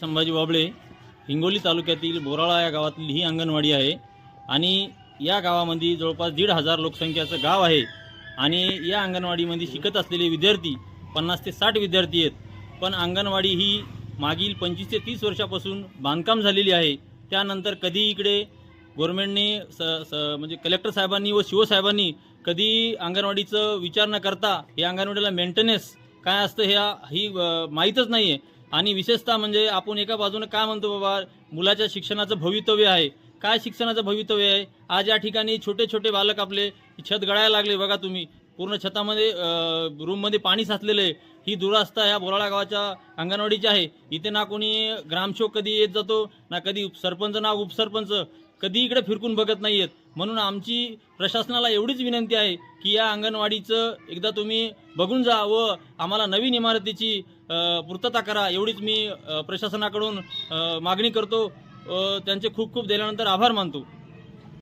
संभाजी बाबळे हिंगोली तालुक्यातील बोराळा या गावातील ही अंगणवाडी आहे. आणि या गावामध्ये जवळपास दीड हजार लोकसंख्याचं गाव आहे. आणि या अंगणवाडीमध्ये शिकत असलेले विद्यार्थी पन्नास ते साठ विद्यार्थी आहेत. पण अंगणवाडी ही मागील पंचवीस ते तीस वर्षापासून बांधकाम झालेली आहे. त्यानंतर कधी इकडे गव्हर्मेंटने स स म्हणजे कलेक्टर साहेबांनी व शिवसाहेबांनी कधी अंगणवाडीचं विचार न करता या अंगणवाडीला मेंटेनन्स काय असतं ह्या ही माहीतच नाही आहे आणि विशेषतः म्हणजे आपण एका बाजूने काय म्हणतो बाबा मुलाच्या शिक्षणाचं भवितव्य आहे. काय शिक्षणाचं भवितव्य आहे? आज या ठिकाणी छोटे छोटे बालक आपले छत गळायला लागले बघा तुम्ही. पूर्ण छतामध्ये रूममध्ये पाणी साचलेलं आहे. ही दुरास्था ह्या बोराळा गावाच्या अंगणवाडीची आहे. इथे ना कोणी ग्रामसेवक कधी येत जातो ना कधी सरपंच ना उपसरपंच. कधी इकडे फिरकून बघत नाही आहेत म्हणून आमची प्रशासनाला एवढीच विनंती आहे की या अंगणवाडीचं एकदा तुम्ही बघून जा व आम्हाला नवीन इमारतीची पूर्तता करा. एवढीच मी प्रशासनाकडून मागणी करतो त्यांचे खूप खूप दिल्यानंतर आभार मानतो.